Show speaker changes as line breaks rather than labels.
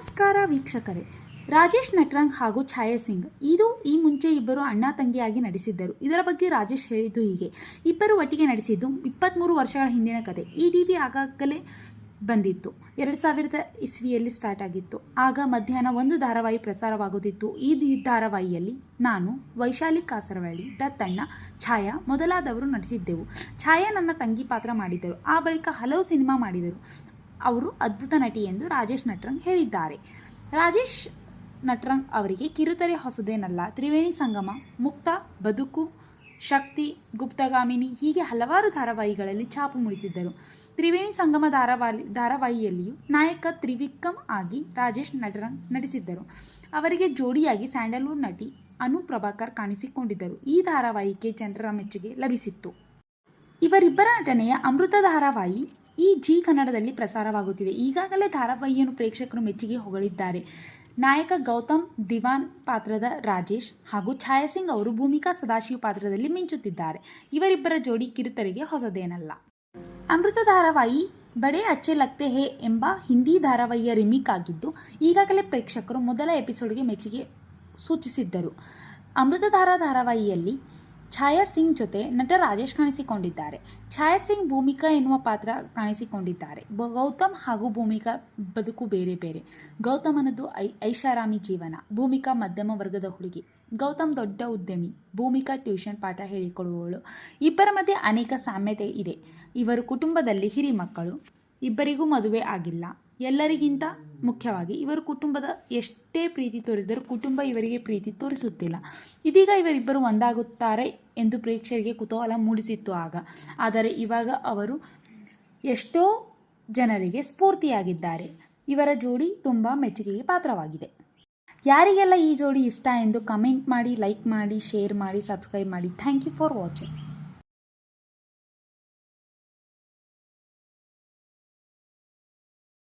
ನಮಸ್ಕಾರ ವೀಕ್ಷಕರೇ. ರಾಜೇಶ್ ನಟ್ರಂಗ್ ಹಾಗೂ ಛಾಯಾ ಸಿಂಗ್, ಇದು ಈ ಮುಂಚೆ ಇಬ್ಬರು ಅಣ್ಣ ತಂಗಿಯಾಗಿ ನಟಿಸಿದ್ದರು. ಇದರ ಬಗ್ಗೆ ರಾಜೇಶ್ ಹೇಳಿದ್ದು ಹೀಗೆ. ಇಬ್ಬರು ಒಟ್ಟಿಗೆ ನಡೆಸಿದ್ದು ಇಪ್ಪತ್ತ್ಮೂರು ವರ್ಷಗಳ ಹಿಂದಿನ ಕತೆ. ಈ ಡಿ ವಿ ಆಗಾಗಲೇ ಬಂದಿತ್ತು. ಎರಡು ಸಾವಿರದ ಇಸ್ವಿಯಲ್ಲಿ ಸ್ಟಾರ್ಟ್ ಆಗಿತ್ತು. ಆಗ ಮಧ್ಯಾಹ್ನ ಒಂದು ಧಾರಾವಾಹಿ ಪ್ರಸಾರವಾಗುತ್ತಿತ್ತು. ಈ ಧಾರಾವಾಹಿಯಲ್ಲಿ ನಾನು, ವೈಶಾಲಿ ಕಾಸರವಳ್ಳಿ ದತ್ತಣ್ಣ, ಛಾಯಾ ಮೊದಲಾದವರು ನಟಿಸಿದ್ದೆವು. ಛಾಯಾ ನನ್ನ ತಂಗಿ ಪಾತ್ರ ಮಾಡಿದ್ದರು. ಆ ಬಳಿಕ ಹಲವು ಸಿನಿಮಾ ಮಾಡಿದರು. ಅವರು ಅದ್ಭುತ ನಟಿ ಎಂದು ರಾಜೇಶ್ ನಟ್ರಂಗ್ ಹೇಳಿದ್ದಾರೆ. ರಾಜೇಶ್ ನಟ್ರಂಗ್ ಅವರಿಗೆ ಕಿರುತೆರೆ ಹೊಸದೇನಲ್ಲ, ತ್ರಿವೇಣಿ ಸಂಗಮ, ಮುಕ್ತ, ಬದುಕು, ಶಕ್ತಿ, ಗುಪ್ತಗಾಮಿನಿ ಹೀಗೆ ಹಲವಾರು ಧಾರಾವಾಹಿಗಳಲ್ಲಿ ಛಾಪು ಮೂಡಿಸಿದ್ದರು. ತ್ರಿವೇಣಿ ಸಂಗಮ ಧಾರಾವಾಹಿ ಧಾರಾವಾಹಿಯಲ್ಲಿಯೂ ನಾಯಕ ತ್ರಿವಿಕ್ರಮ್ ಆಗಿ ರಾಜೇಶ್ ನಟರಂಗ್ ನಟಿಸಿದ್ದರು. ಅವರಿಗೆ ಜೋಡಿಯಾಗಿ ಸ್ಯಾಂಡಲ್ವುಡ್ ನಟಿ ಅನು ಪ್ರಭಾಕರ್ ಕಾಣಿಸಿಕೊಂಡಿದ್ದರು. ಈ ಧಾರಾವಾಹಿಗೆ ಜನರ ಮೆಚ್ಚುಗೆ ಲಭಿಸಿತ್ತು. ಇವರಿಬ್ಬರ ನಟನೆಯ ಅಮೃತ ಧಾರಾವಾಹಿ ಈ ಜಿ ಕನ್ನಡದಲ್ಲಿ ಪ್ರಸಾರವಾಗುತ್ತಿದೆ. ಈಗಾಗಲೇ ಧಾರಾವಾಹಿಯನ್ನು ಪ್ರೇಕ್ಷಕರು ಮೆಚ್ಚುಗೆ ಹೊಗಳಿದ್ದಾರೆ. ನಾಯಕ ಗೌತಮ್, ದಿವಾನ್ ಪಾತ್ರದ ರಾಜೇಶ್ ಹಾಗೂ ಛಾಯಾಸಿಂಗ್ ಅವರು ಭೂಮಿಕಾ ಸದಾಶಿವ ಪಾತ್ರದಲ್ಲಿ ಮಿಂಚುತ್ತಿದ್ದಾರೆ. ಇವರಿಬ್ಬರ ಜೋಡಿ ಕಿರುತೆರೆಗೆ ಹೊಸದೇನಲ್ಲ. ಅಮೃತ ಧಾರಾವಾಹಿ ಬಡೆ ಅಚ್ಚೆ ಲಗ್ತೆ ಹೇ ಎಂಬ ಹಿಂದಿ ಧಾರಾವಾಹಿಯ ರಿಮಿಕ್ ಆಗಿದ್ದು, ಈಗಾಗಲೇ ಪ್ರೇಕ್ಷಕರು ಮೊದಲ ಎಪಿಸೋಡ್ಗೆ ಮೆಚ್ಚುಗೆ ಸೂಚಿಸಿದ್ದರು. ಅಮೃತಧಾರ ಧಾರಾವಾಹಿಯಲ್ಲಿ ಛಾಯಾ ಸಿಂಗ್ ಜೊತೆ ನಟ ರಾಜೇಶ್ ಕಾಣಿಸಿಕೊಂಡಿದ್ದಾರೆ. ಛಾಯಾ ಸಿಂಗ್ ಭೂಮಿಕಾ ಎನ್ನುವ ಪಾತ್ರ ಕಾಣಿಸಿಕೊಂಡಿದ್ದಾರೆ. ಗೌತಮ್ ಹಾಗೂ ಭೂಮಿಕಾ ಬದುಕು ಬೇರೆ ಬೇರೆ. ಗೌತಮನದು ಐ, ಐಷಾರಾಮಿ ಜೀವನ. ಭೂಮಿಕಾ ಮಧ್ಯಮ ವರ್ಗದ ಹುಡುಗಿ. ಗೌತಮ್ ದೊಡ್ಡ ಉದ್ಯಮಿ. ಭೂಮಿಕಾ ಟ್ಯೂಷನ್ ಪಾಠ ಹೇಳಿಕೊಡುವವಳು ಇಬ್ಬರ ಮಧ್ಯೆ ಅನೇಕ ಸಾಮ್ಯತೆ ಇದೆ. ಇವರು ಕುಟುಂಬದಲ್ಲಿ ಹಿರಿ ಮಕ್ಕಳು ಇಬ್ಬರಿಗೂ ಮದುವೆ ಆಗಿಲ್ಲ. ಎಲ್ಲರಿಗಿಂತ ಮುಖ್ಯವಾಗಿ ಇವರು ಕುಟುಂಬದ ಎಷ್ಟೇ ಪ್ರೀತಿ ತೋರಿದರೂ ಕುಟುಂಬ ಇವರಿಗೆ ಪ್ರೀತಿ ತೋರಿಸುತ್ತಿಲ್ಲ. ಇದೀಗ ಇವರಿಬ್ಬರು ಒಂದಾಗುತ್ತಾರೆ ಎಂದು ಪ್ರೇಕ್ಷಕರಿಗೆ ಕುತೂಹಲ ಮೂಡಿಸಿತ್ತು ಆಗ. ಆದರೆ ಇವಾಗ ಅವರು ಎಷ್ಟೋ ಜನರಿಗೆ ಸ್ಫೂರ್ತಿಯಾಗಿದ್ದಾರೆ. ಇವರ ಜೋಡಿ ತುಂಬ ಮೆಚ್ಚುಗೆಗೆ ಪಾತ್ರವಾಗಿದೆ. ಯಾರಿಗೆಲ್ಲ ಈ ಜೋಡಿ ಇಷ್ಟ ಎಂದು ಕಮೆಂಟ್ ಮಾಡಿ, ಲೈಕ್ ಮಾಡಿ, ಶೇರ್ ಮಾಡಿ, ಸಬ್ಸ್ಕ್ರೈಬ್ ಮಾಡಿ. Thank you for watching.